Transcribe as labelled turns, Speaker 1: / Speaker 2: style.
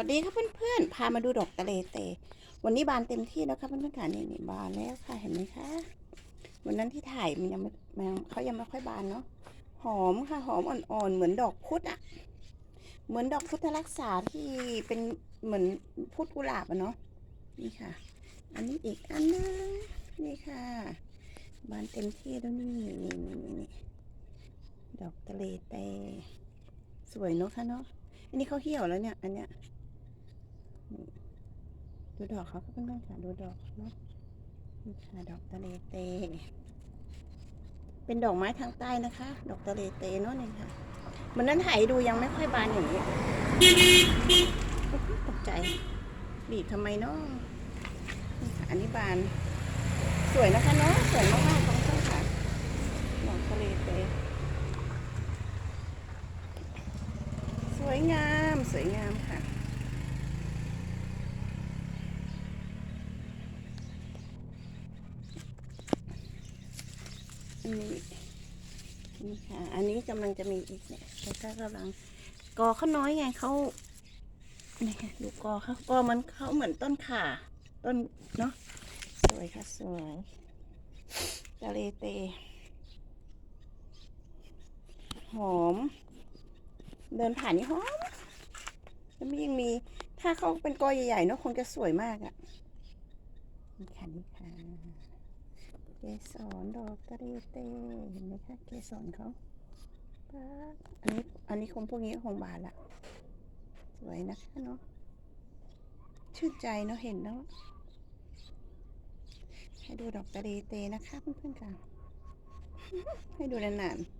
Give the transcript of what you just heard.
Speaker 1: วัสดีครับเพื่อนๆ พามาดูดอกตะเลเต วันนี้บานเต็มที่แล้วครับเพื่อนๆค่ะนี่นี่บานแล้วค่ะเห็นไหมคะ วันนั้นที่ถ่ายมันยังไม่มันเขายังไม่ค่อยบานเนาะ หอมค่ะหอมอ่อนๆ เหมือนดอกพุธอะเหมือนดอกพุทธรักษาที่เป็นเหมือนพุทธกุหลาบอะเนาะ นี่ค่ะ อันนี้อีกอันนึงนี่ค่ะ บานเต็มที่แล้วนี่นี่นี่นี่นี่ดอกตะเลเต สวยเนาะค่ะเนาะ อันนี้เขาเหี่ยวแล้วเนี่ย อันเนี้ย ดูดอกเขาก็เพื่อนๆค่ะดูดอกเนาะนี่ค่ะดอกตะเลเต เป็นดอกไม้ทางใต้นะคะ ดอกตะเลเตเนาะนี่ค่ะมันนั้นถ่ายดูยังไม่ค่อยบานอย่างนี้ตกใจ บีบทำไมเนาะอันนี้บาน สวยนะคะเนาะสวยมากๆของเพื่อนค่ะดอกตะเลเต สวยงาม สวยงามค่ะ อั นี่นี่ค่ะ อันนี้กำลังจะมีอีกเนี่ยแล้วก็กำลังกอเขาน้อยไงเขานี่ค่ะดูกอเขากอมันเขาเหมือนต้นข่า ต้นเนาะสวยค่ะสวยตะเลเต หอม เดินผ่านนี่หอมแล้วมันยังมี ถ้าเขาเป็นกอใหญ่ๆเนอะคงจะสวยมากอะ่ะนี่ค่ะนี่ค่ะ เกสรดอกกระเดเตเห็นไหมคะเกสรเขาป๊าอันนี้อันนี้คงพวกนี้คงบานละสวยนะคะเนาะชื่นใจเนาะเห็นแล้วให้ดูดอกกระเดเตนะคะเพื่อนๆค่ะให้ดูนานๆ